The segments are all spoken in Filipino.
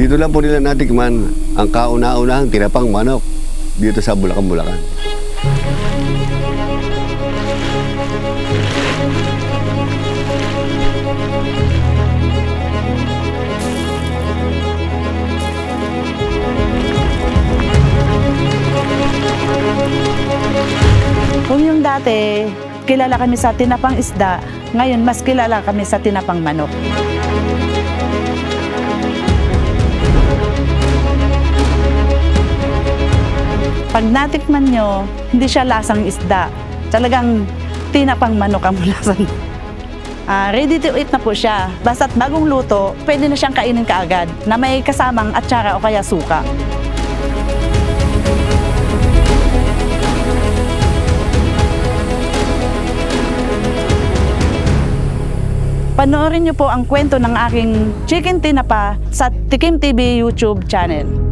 Dito lang po nila natikman ang kauna-unahang tinapang manok dito sa Bulacan, Bulacan. Kung yung dati, kilala kami sa tinapang isda, ngayon mas kilala kami sa tinapang manok. Pag natikman nyo, hindi siya lasang isda. Talagang tinapang manok ang lasan. Ah, ready to eat na po siya. Basta't bagong luto, pwede na siyang kainin kaagad na may kasamang atsara o kaya suka. Panoorin niyo po ang kwento ng aking chicken tinapa sa Tikim TV YouTube channel.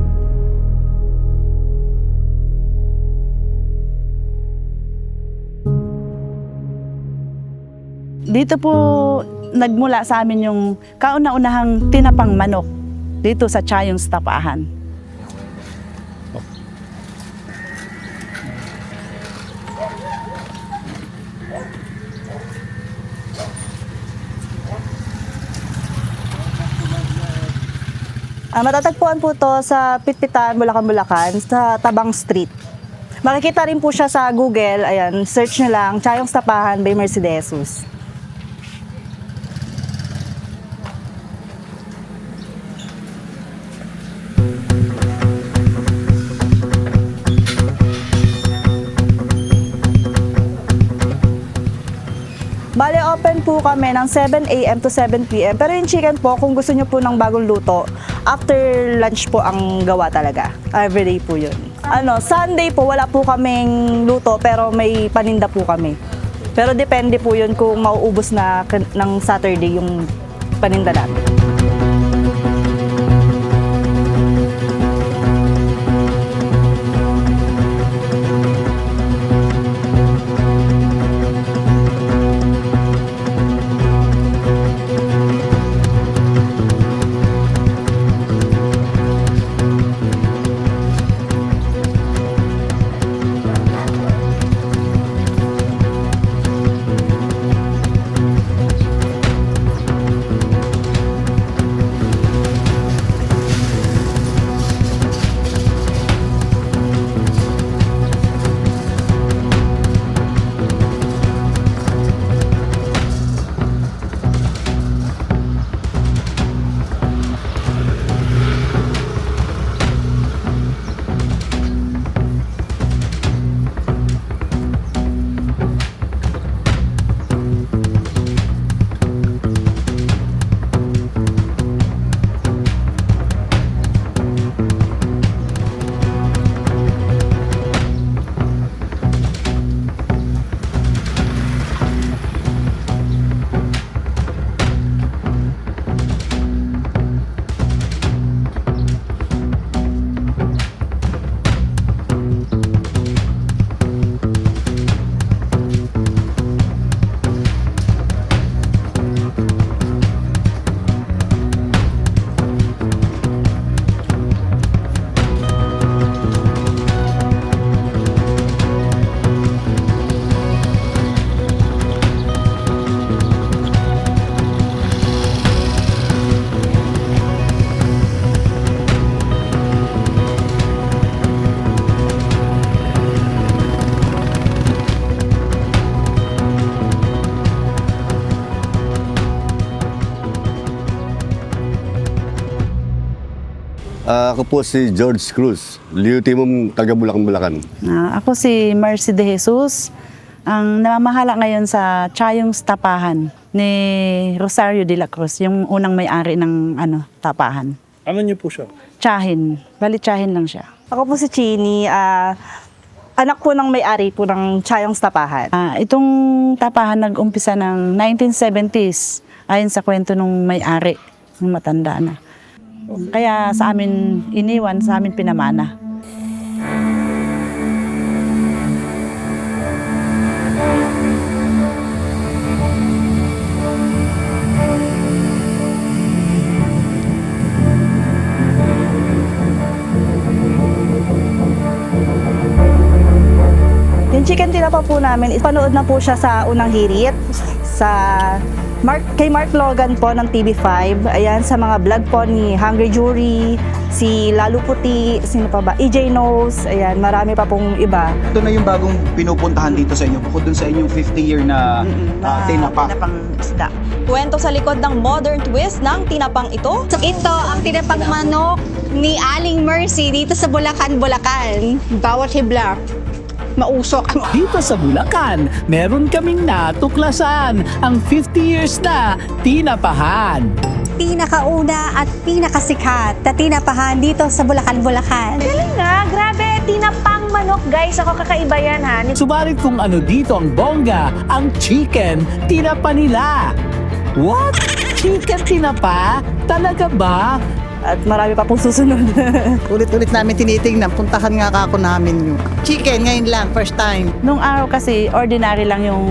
Dito po nagmula sa amin yung kauna-unahang tinapang manok dito sa Chayong Tapahan. Ah, matatagpuan po to sa Pitpitan, Bulacan, Bulacan, sa Tabang Street. Makikita rin po siya sa Google, ayan, search nyo lang, Chayong Tapahan by Mercedesus. Bale, open po kami ng 7 a.m. to 7 p.m. Pero yung chicken po, kung gusto nyo po ng bagong luto, after lunch po ang gawa talaga. Everyday po yun. Ano, Sunday po, wala po kaming luto, pero may paninda po kami. Pero depende po yun kung mauubos na ng Saturday yung paninda namin. Ako po si George Cruz, liutimong taga Bulacan, Bulacan. Ah, ako si Mercy De Jesus, ang namamahala ngayon sa Chayong Tapahan ni Rosario de la Cruz, yung unang may-ari ng ano, tapahan. Ano niyo po siya? Tsahin. Bali, tsahin lang siya. Ako po si Chini, ah, anak po ng may-ari po ng Chayong Tapahan. Ah, itong tapahan nag-umpisa ng 1970s, ayon sa kwento nung may-ari, nung matanda na. Kaya sa amin iniwan, sa amin pinamana. Yung chicken tinapa po namin, panood na po siya sa unang hirit, sa Mark, kay Mark Logan po ng TV5. Ayan, sa mga vlog po ni Hungry Jury, si Lalo Puti, sino pa ba? EJ Knows, ayan, marami pa pong iba. Ito na yung bagong pinupuntahan dito sa inyo bukod dun sa inyong 50 year na ah, tinapa. Tinapang isda. Kwento sa likod ng modern twist ng tinapang ito. Ito ang tinapang manok ni Aling Mercy dito sa Bulacan, Bulacan. Bawat hibla, mausok. Dito sa Bulacan, meron kaming natuklasan ang 50 years na tinapahan. Pinakauna at pinakasikat na tinapahan dito sa Bulacan, Bulacan. nga, grabe, tinapang manok guys. Ako kakaiba yan ha. Subalit kung ano dito ang bongga, ang chicken, tinapa nila. What? Chicken tinapa? Talaga ba? At marami pa pong susunod. Ulit-ulit namin tinitingnan, puntahan nga kako namin yung chicken ngayon lang, first time. Nung araw kasi, ordinary lang yung,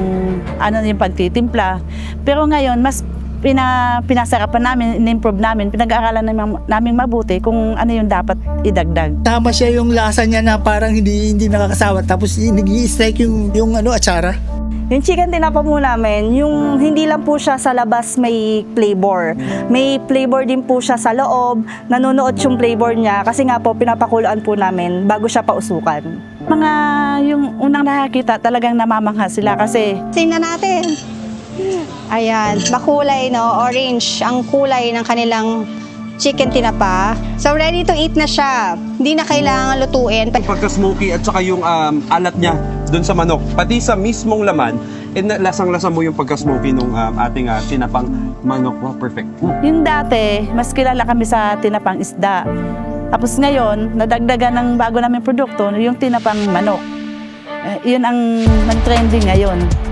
ano, yung pagtitimpla. Pero ngayon, mas pina, pinasarapan namin, in-improve namin, pinag-aaralan namin, namin mabuti kung ano yung dapat idagdag. Tama siya yung lasa niya na parang hindi hindi nakakasawa. Tapos nag strike yung, yung ano, atsara. Yung chicken tinapa po namin, yung hindi lang po siya sa labas may flavor. May flavor din po siya sa loob. Nanonood yung flavor niya kasi nga po pinapakuluan po namin bago siya pausukan. Mga yung unang nakakita, talagang namamangha sila kasi Tingnan natin. Ayan, makulay no, orange ang kulay ng kanilang chicken tinapa. So ready to eat na siya. Hindi na kailangan lutuin. pagka-smoky at saka yung um, alat niya doon sa manok. Pati sa mismong laman, eh, lasang-lasa mo yung pagka-smoky nung um, ating uh, tinapang manok. Wow, perfect. Mm. Yung dati, mas kilala kami sa tinapang isda. Tapos ngayon, nadagdagan ng bago namin produkto, yung tinapang manok. Eh, yun ang nag-trending ngayon.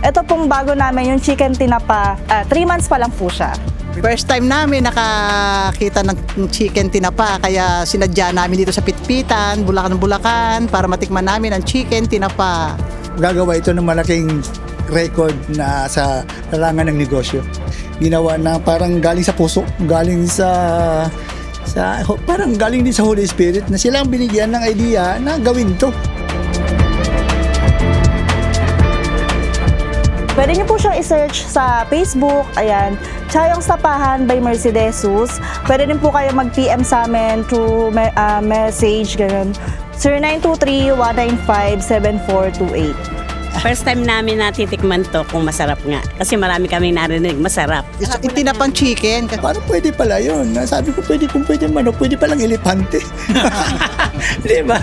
Ito pong bago namin yung chicken tinapa, 3 months pa lang po siya. First time namin nakakita ng chicken tinapa, kaya sinadya namin dito sa Pitpitan, Bulacan, Bulacan, para matikman namin ang chicken tinapa. gagawa ito ng malaking record na sa larangan ng negosyo. Ginawa na parang galing sa puso, galing sa sa parang galing din sa Holy Spirit na silang binigyan ng idea na gawin to. Pwede niyo po siyang i-search sa Facebook, ayan, Chayong Sapahan by Mercedesus. Pwede din po kayo mag-PM sa amin through me- ah, message, ganun. 0923-195-7428. First time namin natitikman to kung masarap nga. Kasi marami kaming narinig, masarap. It's, yung tinapang chicken. Parang pwede pala yun. Sabi ko pwede kung pwede manok, pwede palang elepante. Di ba?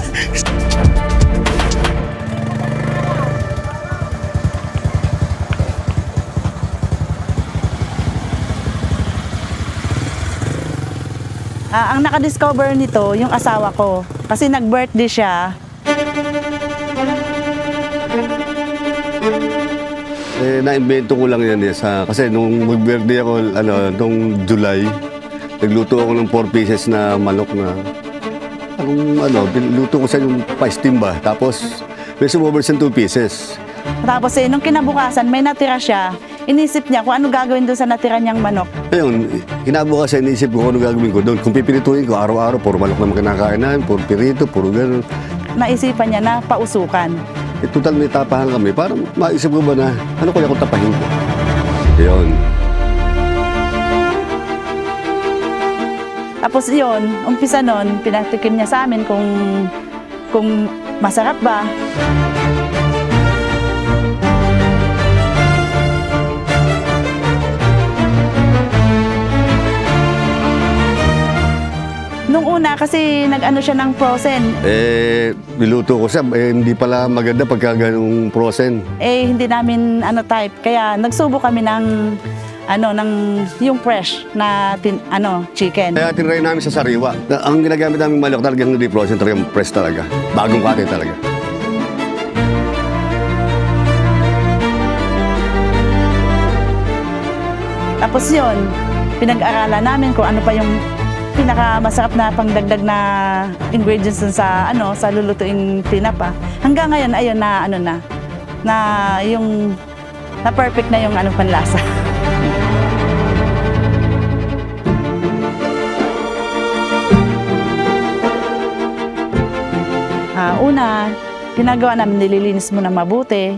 Ah, ang nakadiscover nito, yung asawa ko. Kasi nag-birthday siya. Eh, na-invento ko lang yan eh, sa, kasi nung mag-birthday ako, ano, nung July, nagluto ako ng 4 pieces na manok na, anong, ano, niluto ko sa yung paistimba. Tapos, may sumobers ng 2 pieces. Tapos eh, nung kinabukasan, may natira siya. Inisip niya kung ano gagawin doon sa natira niyang manok. Ngayon, kinabukasan, iniisip ko kung ano gagawin ko doon. Kung pipirituin ko, araw-araw, puro manok naman kinakain namin, puro pirito, puro gano'n. Naisipan niya na pausukan. Eh, total may tapahan kami. Parang maisip ko ba na, ano kaya kung tapahin ko? Yun. Tapos yun, umpisa nun, pinatikim niya sa amin kung, kung masarap ba. Kasi nag-ano siya ng frozen, Eh, niluto ko siya. Eh, hindi pala maganda pagka ganung frozen. eh hindi namin ano type. Kaya nagsubo kami ng ano ng yung fresh na tin, ano chicken. Kaya tinry namin sa sariwa. Na- Ang ginagamit namin manok talagang hindi frozen, talagang fresh talaga. Bagong kate talaga. Tapos yun, pinag-aralan namin kung ano pa yung pinakamasarap na pangdagdag na ingredients sa ano sa lulutuin tinapa. Hanggang ngayon ayun na ano na na yung na perfect na yung ano panlasa. Ah, una, ginagawa namin nililinis mo ng mabuti,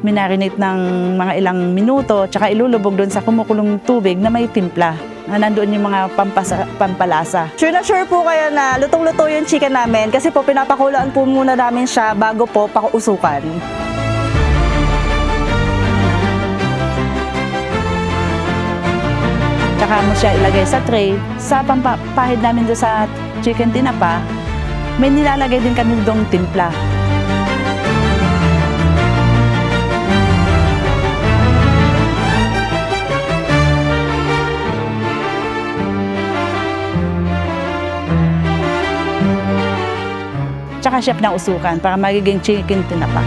minarinate ng mga ilang minuto, tsaka ilulubog doon sa kumukulong tubig na may timpla na nandoon yung mga pampasa, pampalasa. Sure na sure po kayo na lutong-luto yung chicken namin kasi po pinapakulaan po muna namin siya bago po pakuusukan. Tsaka mo siya ilagay sa tray. Sa pampapahid namin doon sa chicken tinapa, may nilalagay din kami doong timpla. Tsaka siya pinausukan para magiging chicken tinapa.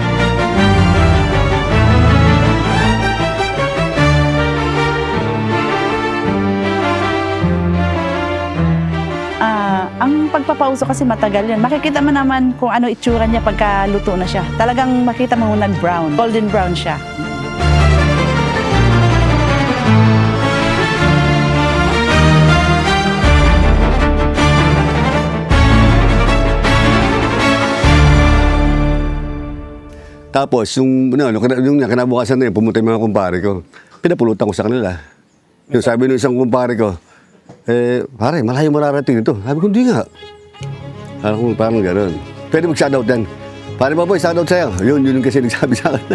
Ah, ang pagpapauso kasi matagal yun. Makikita mo naman kung ano itsura niya pagka luto na siya. Talagang makita mo nag-brown. Golden brown siya. Tapos, yung, ano, yung, yung, yung kinabukasan na yun, pumunta yung mga kumpare ko. Pinapulutan ko sa kanila. Yung sabi ng isang kumpare ko, eh, pare, malayo mararating ito. Sabi ko, hindi nga. Parang, parang gano'n. Pwede mag-shoutout yan. Pare ba po, shoutout sa'yo. Yun, yun yung kasi nagsabi sa akin.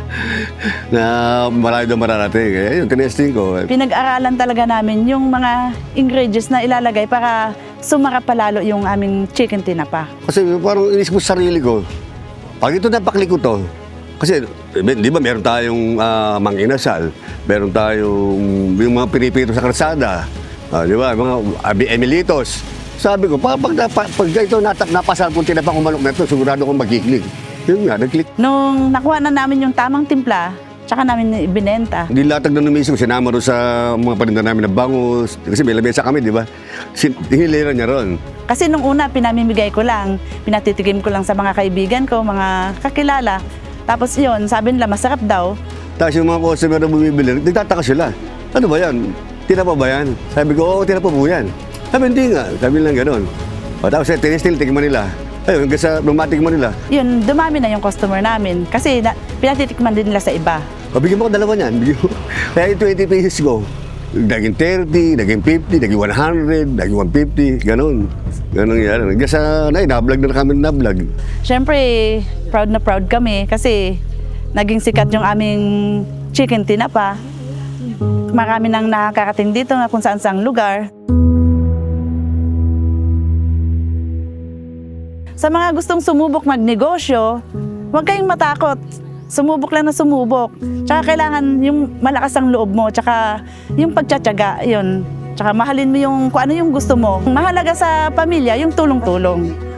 na malayo daw mararating. Eh, yun, tinesting ko. Pinag-aralan talaga namin yung mga ingredients na ilalagay para sumarap palalo yung aming chicken tinapa. Kasi parang inisip ko sa sarili ko, pag ito napakli ko to, kasi eh, di ba meron tayong uh, manginasal, meron tayong yung mga pinipito sa kalsada, ah, di ba, mga abi emilitos. Sabi ko, pag, pag, pag, pag ito natap, napasal kong tinapang umanok na ito, sigurado kong magkiklik. Yun nga, nag-click. Nung nakuha na namin yung tamang timpla, tsaka namin ibinenta. Hindi latag na numisip, sinama rin sa mga paninda namin na bangus. Kasi may lamesa kami, di ba? Hinilera niya ron. Kasi nung una, pinamimigay ko lang, pinatitikim ko lang sa mga kaibigan ko, mga kakilala. Tapos yun, sabi nila masarap daw. Tapos yung mga customer na bumibili, nagtataka sila. Ano ba yan? Tinapa ba yan? Sabi ko, oo, tinapa po yan. Sabi, hindi nga. Sabi lang gano'n. O, tapos eh, tinistil, tingnan nila. Ayun, hanggang sa lumatikman nila. Yun, dumami na yung customer namin. Kasi na, pinatitikman din nila sa iba. O, bigyan mo ko dalawa niyan. Bigyan mo. Kaya yung 20 pesos ko, naging 30, naging 50, naging 100, naging 150, gano'n. Gano'n yan. Hanggang sa, na, na-vlog na kami na-vlog. Siyempre, proud na proud kami kasi naging sikat yung aming chicken tinapa. Marami nang nakakarating dito na kung saan saang lugar. Sa mga gustong sumubok magnegosyo, huwag kayong matakot. Sumubok lang na sumubok. Tsaka kailangan yung malakas ang loob mo, tsaka yung pagtsatsaga, yun. Tsaka mahalin mo yung kung ano yung gusto mo. Mahalaga sa pamilya, yung tulong-tulong.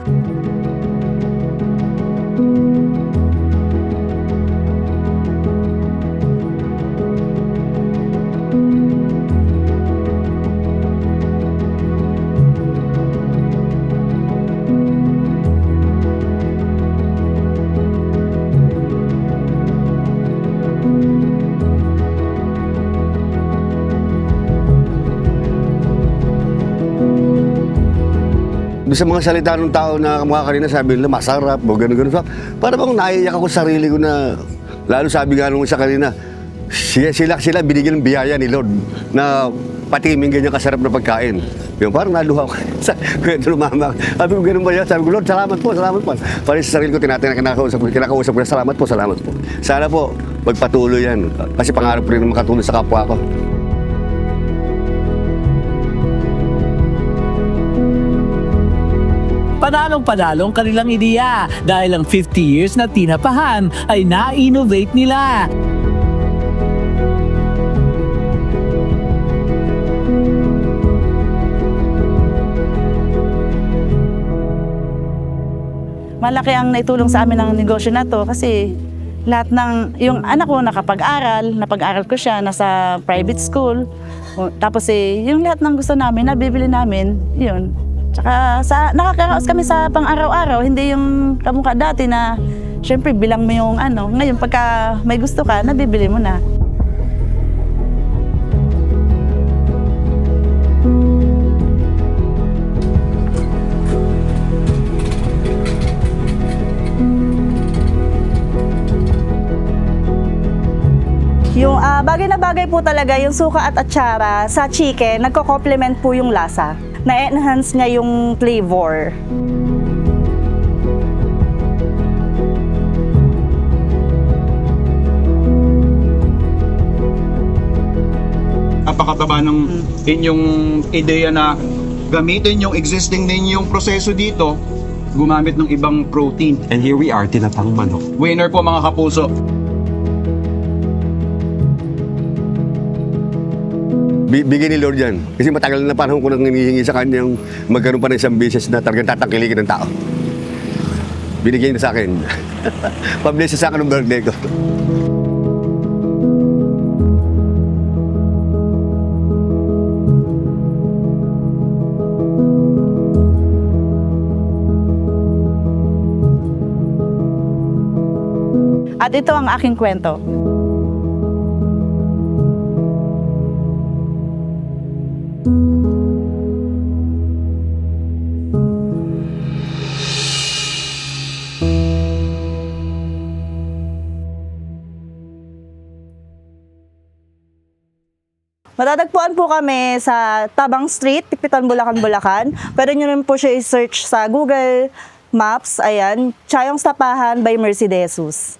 Sa mga salita ng tao na mga kanina sabi nila masarap o gano'n gano'n. So, para bang naiyak ako sa sarili ko na lalo sabi nga nung isa kanina sila, sila, sila binigyan ng biyaya ni Lord na patiming ganyan kasarap na pagkain. Yung parang naluha ko kwento ng mama. Sabi ko, ganun ba yan? Sabi ko, Lord, salamat po, salamat po. Para sa sarili ko, tinatin kinakausap ko, kinakausap ko, salamat po, salamat po. Sana po, magpatuloy yan. Kasi pangarap ko rin makatulong sa kapwa ko. Panalong-panalong kanilang ideya dahil ang 50 years na tinapahan ay na-innovate nila. malaki ang naitulong sa amin ng negosyo na to kasi lahat ng, yung anak ko nakapag-aral, napag-aral ko siya, nasa private school. Tapos eh, yung lahat ng gusto namin, nabibili namin, yun. Tsaka sa, nakakaraos kami sa pang-araw-araw, hindi yung kamukha dati na syempre bilang mo yung ano. Ngayon pagka may gusto ka, nabibili mo na. Yung uh, bagay na bagay po talaga yung suka at atsara sa chicken, nagko-complement po yung lasa. Na-enhance niya yung flavor. Napakataba ng inyong ideya na gamitin yung existing ninyong proseso dito, gumamit ng ibang protein. And here we are, tinapang manok. Winner po mga kapuso. Bi- Bigyan ni Lord yan. Kasi matagal na panahon ko nang hinihingi sa kanyang magkaroon pa ng isang beses na talagang tatangkilikin ng tao. Binigyan niya sa akin. Pablesa sa akin ng birthday ko. At ito ang aking kwento. Matatagpuan po kami sa Tabang Street, Pipitan, Bulacan, Bulacan. Pwede nyo rin po siya i-search sa Google Maps. Ayan, Chayong Tapahan by Mercy De Jesus.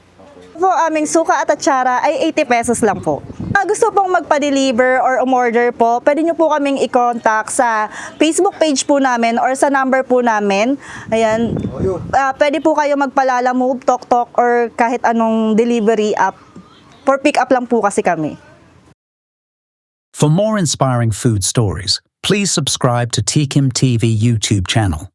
Po aming suka at atsara ay 80 pesos lang po. Ah, gusto pong magpa-deliver or umorder po, pwede nyo po kaming i-contact sa Facebook page po namin or sa number po namin. Ayan. Ah, pwede po kayo magpalala move, tok tok or kahit anong delivery app. For pick up lang po kasi kami. For more inspiring food stories, please subscribe to Tikim TV YouTube channel.